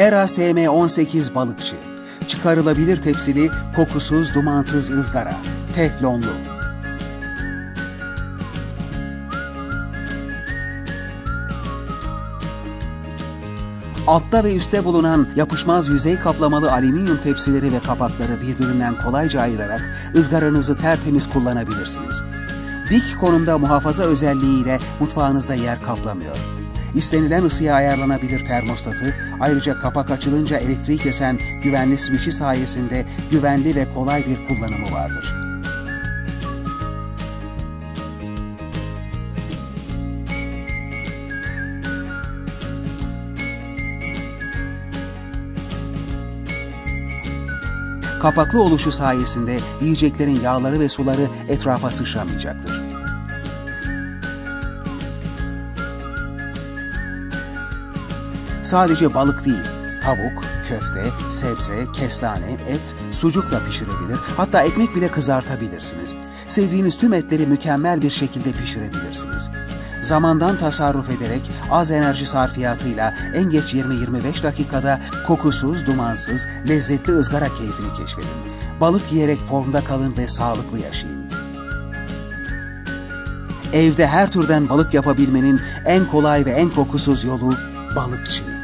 Era SM18 balıkçı. Çıkarılabilir tepsili, kokusuz, dumansız ızgara. Teflonlu. Altta ve üstte bulunan yapışmaz yüzey kaplamalı alüminyum tepsileri ve kapakları birbirinden kolayca ayırarak ızgaranızı tertemiz kullanabilirsiniz. Dik konumda muhafaza özelliğiyle mutfağınızda yer kaplamıyor. İstenilen ısıya ayarlanabilir termostatı, ayrıca kapak açılınca elektriği kesen güvenli switch'i sayesinde güvenli ve kolay bir kullanımı vardır. Kapaklı oluşu sayesinde yiyeceklerin yağları ve suları etrafa sıçramayacaktır. Sadece balık değil, tavuk, köfte, sebze, kestane, et, sucukla pişirebilir, hatta ekmek bile kızartabilirsiniz. Sevdiğiniz tüm etleri mükemmel bir şekilde pişirebilirsiniz. Zamandan tasarruf ederek az enerji sarfiyatıyla en geç 20-25 dakikada kokusuz, dumansız, lezzetli ızgara keyfini keşfedin. Balık yiyerek formda kalın ve sağlıklı yaşayın. Evde her türden balık yapabilmenin en kolay ve en kokusuz yolu balıkçı.